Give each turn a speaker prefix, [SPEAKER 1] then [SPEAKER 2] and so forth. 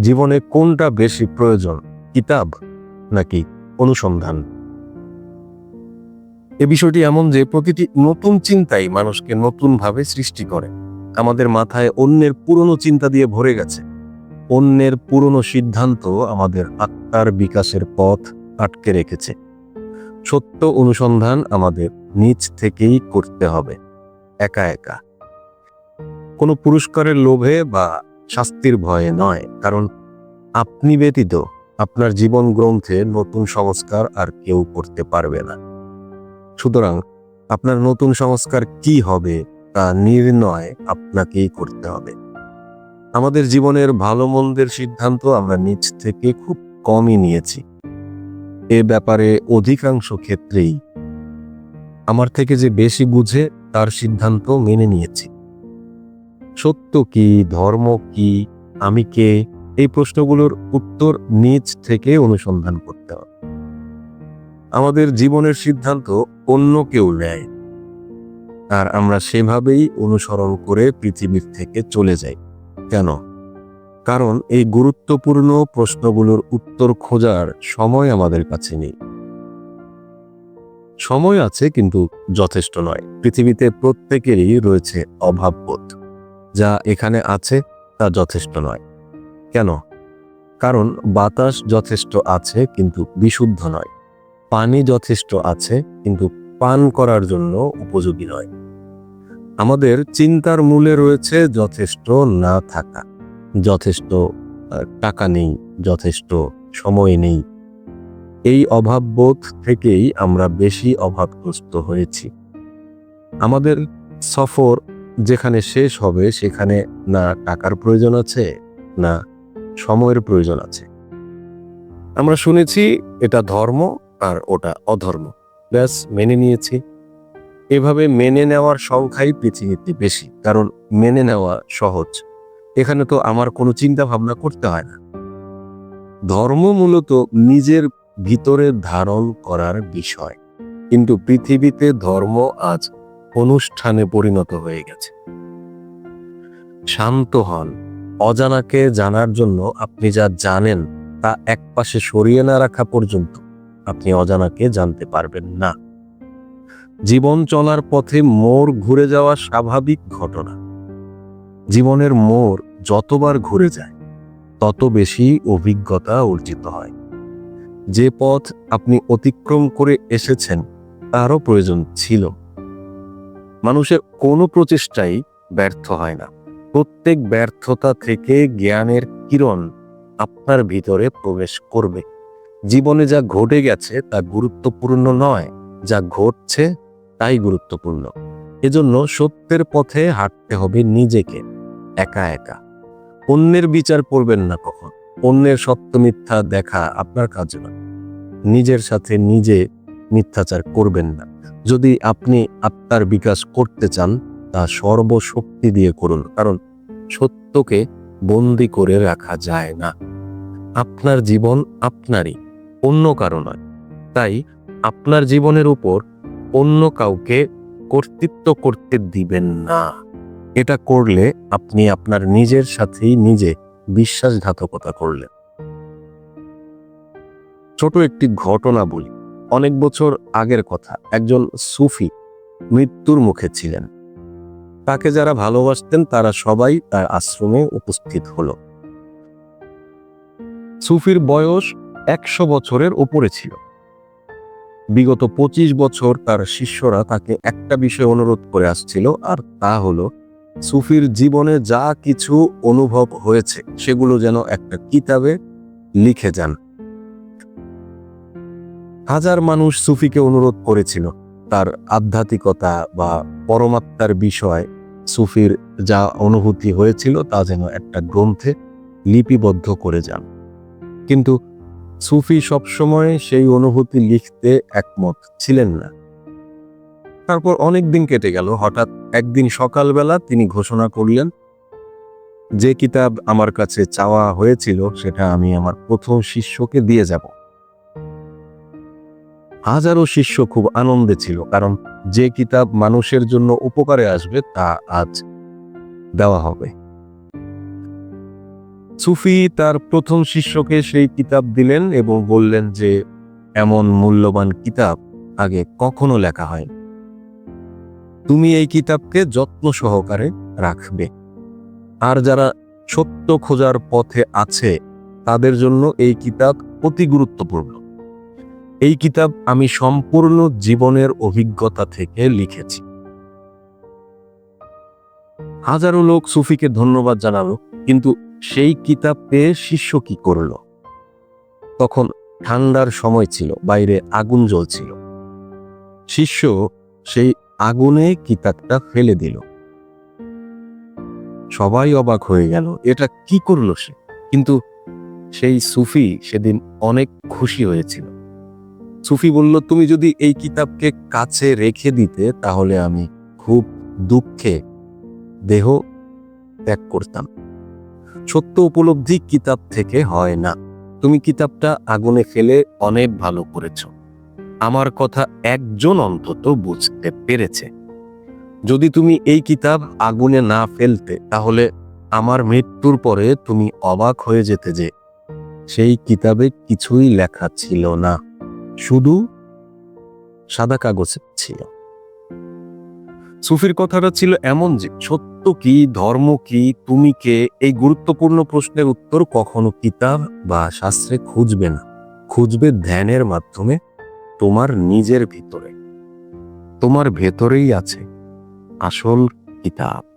[SPEAKER 1] জীবনে কোনটা বেশি প্রয়োজন, কিতাব নাকি অনুসন্ধান? এ বিষয়টি এমন যে প্রতিটি নতুন চিন্তাই মানুষকে নতুনভাবে সৃষ্টি করে। আমাদের মাথায় অন্যের পুরনো চিন্তা দিয়ে ভরে গেছে। অন্যের পুরনো সিদ্ধান্ত আমাদের আত্মার বিকাশের পথ আটকে রেখেছে। সত্য অনুসন্ধান আমাদের নিজ থেকেই করতে হবে, একা একা। কোনো পুরস্কারের লোভে বা শাস্তির ভয়ে নয়, কারণ আপনি ব্যতীত আপনার জীবন গ্রন্থে নতুন সংস্কার আর কেউ করতে পারবে না। সুতরাং আপনার নতুন সংস্কার কি হবে তা নির্ণয় আপনাকেই করতে হবে। আমাদের জীবনের ভালো মন্দের সিদ্ধান্ত আমরা নিজ থেকে খুব কমই নিয়েছি। এ ব্যাপারে অধিকাংশ ক্ষেত্রেই আমার থেকে যে বেশি বুঝে তার সিদ্ধান্ত মেনে নিয়েছি। সত্য কি, ধর্ম কি, আমি কে? এই প্রশ্নগুলোর উত্তর নিজ থেকে অনুসন্ধান করতে হবে। আমাদের জীবনের সিদ্ধান্ত অন্য কেউ নেয়। আর আমরা সেভাবেই অনুসরণ করে পৃথিবীর থেকে চলে যাই। কেন? কারণ এই গুরুত্বপূর্ণ প্রশ্নগুলোর উত্তর খোঁজার সময় আমাদের কাছে নেই। সময় আছে কিন্তু যথেষ্ট নয়। পৃথিবীতে প্রত্যেকেরই রয়েছে অভাববোধ। যা এখানে আছে তা যথেষ্ট নয়। কেন? কারণ বাতাস যথেষ্ট আছে কিন্তু বিশুদ্ধ নয়। পানি যথেষ্ট আছে কিন্তু পান করার জন্য উপযোগী নয়। আমাদের চিন্তার মূলে রয়েছে যথেষ্ট না থাকা। যথেষ্ট টাকা নেই, যথেষ্ট সময় নেই। এই অভাববোধ থেকেই আমরা বেশি অভাবগ্রস্ত হয়েছি। আমাদের সফর যেখানে শেষ হবে, সেখানে না টাকার প্রয়োজন আছে, না সময়ের প্রয়োজন আছে। আমরা শুনেছি এটা ধর্ম আর ওটা অধর্ম। ব্যাস, মেনে নিয়েছি। এভাবে মেনে নেওয়ার সংখ্যাই পৃথিবীতে বেশি, কারণ মেনে নেওয়া সহজ। এখানে তো আমার কোনো চিন্তা ভাবনা করতে হয় না। ধর্ম মূলত নিজের ভিতরে ধারণ করার বিষয়। কিন্তু পৃথিবীতে ধর্ম আজ অনুষ্ঠানে পরিণত হয়ে গেছে। শান্ত হন। অজানাকে জানার জন্য আপনি যা জানেন তা একপাশে সরিয়ে না রাখা পর্যন্ত আপনি অজানাকে জানতে পারবেন না। জীবন চলার পথে মোর ঘুরে যাওয়া স্বাভাবিক ঘটনা। জীবনের মোর যতবার ঘুরে যায়, তত বেশি অভিজ্ঞতা অর্জিত হয়। যে পথ আপনি অতিক্রম করে এসেছেন, তারও প্রয়োজন ছিল। মানুষের কোনো প্রচেষ্টাই ব্যর্থ হয় না। প্রত্যেক ব্যর্থতা থেকে জ্ঞানের কিরণ আপনার ভিতরে প্রবেশ করবে। জীবনে যা ঘটে গেছে তা গুরুত্বপূর্ণ নয়, যা ঘটছে তাই গুরুত্বপূর্ণ। এজন্য সত্যের পথে হাঁটতে হবে নিজেকে, একা একা। অন্যের বিচার করবেন না কখন। অন্যের সত্য মিথ্যা দেখা আপনার কাজ না নিজের সাথে নিজে মিথ্যাচার করবেন না। যদি আপনি আত্মার বিকাশ করতে চান, তা সর্বশক্তি দিয়ে করুন, কারণ সত্যকে বন্দি করে রাখা যায় না। আপনার জীবন আপনারই, অন্য কারও নয়। তাই আপনার জীবনের উপর অন্য কাউকে কর্তৃত্ব করতে দিবেন না। এটা করলে আপনি আপনার নিজের সাথেই নিজে বিশ্বাসঘাতকতা করলেন। ছোট একটি ঘটনা বলি। অনেক বছর আগের কথা, একজন সুফি মৃত্যুর মুখে ছিলেন। তাকে যারা ভালোবাসতেন, তারা সবাই তার আশ্রমে উপস্থিত হলো। সুফির বয়স একশো বছরের উপরে ছিল। বিগত পঁচিশ বছর তার শিষ্যরা তাকে একটা বিষয় অনুরোধ করে আসছিল, আর তা হলো, সুফির জীবনে যা কিছু অনুভব হয়েছে, সেগুলো যেন একটা কিতাবে লিখে যান। হাজার মানুষ সুফিকে অনুরোধ করেছিল। তার আধ্যাত্মিকতা বা পরমাত্মার বিষয় সুফির যা অনুভূতি হয়েছিল তা যেন একটা গ্রন্থে লিপিবদ্ধ করে যান। কিন্তু সুফি সবসময় সেই অনুভূতি লিখতে একমত ছিলেন না। তারপর অনেক দিন কেটে গেল, হঠাৎ একদিন সকালবেলা তিনি ঘোষণা করলেন, যে কিতাব আমার কাছে চাওয়া হয়েছিল, সেটা আমি আমার প্রথম শিষ্যকে দিয়ে যাব। হাজারো শিষ্য খুব আনন্দে ছিল, কারণ যে কিতাব মানুষের জন্য উপকারে আসবে, তা আজ দেওয়া হবে। সুফি তার প্রথম শিষ্যকে সেই কিতাব দিলেন এবং বললেন যে, এমন মূল্যবান কিতাব আগে কখনো লেখা হয় তুমি এই কিতাবকে যত্ন সহকারে রাখবে। আর যারা সত্য খোঁজার পথে আছে, তাদের জন্য এই কিতাব অতি গুরুত্বপূর্ণ। এই কিতাব আমি সম্পূর্ণ জীবনের অভিজ্ঞতা থেকে লিখেছি। হাজারো লোক সুফিকে ধন্যবাদ জানালো, কিন্তু সেই কিতাব পেয়ে শিষ্য কি করল? তখন ঠান্ডার সময় ছিল, বাইরে আগুন জ্বলছিল। শিষ্য সেই আগুনে কিতাবটা ফেলে দিল। সবাই অবাক হয়ে গেল, এটা কি করল সে? কিন্তু সেই সুফি সেদিন অনেক খুশি হয়েছিল। সুফি বলল, তুমি যদি এই কিতাবকে কাছে রেখে দিতে, তাহলে আমি খুব দুঃখে দেহ ত্যাগ করতাম। সত্য উপলব্ধি কিতাব থেকে হয় না। তুমি কিতাবটা আগুনে ফেলে অনেক ভালো করেছ। আমার কথা একজন অন্তত বুঝতে পেরেছে। যদি তুমি এই কিতাব আগুনে না ফেলতে, তাহলে আমার মৃত্যুর পরে তুমি অবাক হয়ে যেতে যে সেই কিতাবে কিছুই লেখা ছিল না। শুধু সাদা কাগজ ছিল। সুফির কথাটা ছিল এমন যে, সত্য কি, ধর্ম কি, তুমি কে, এই গুরুত্বপূর্ণ প্রশ্নের উত্তর কখনো কিতাব বা শাস্ত্রে খুঁজবে না। খুঁজবে ধ্যানের মাধ্যমে তোমার নিজের ভিতরে। তোমার ভেতরেই আছে আসল কিতাব।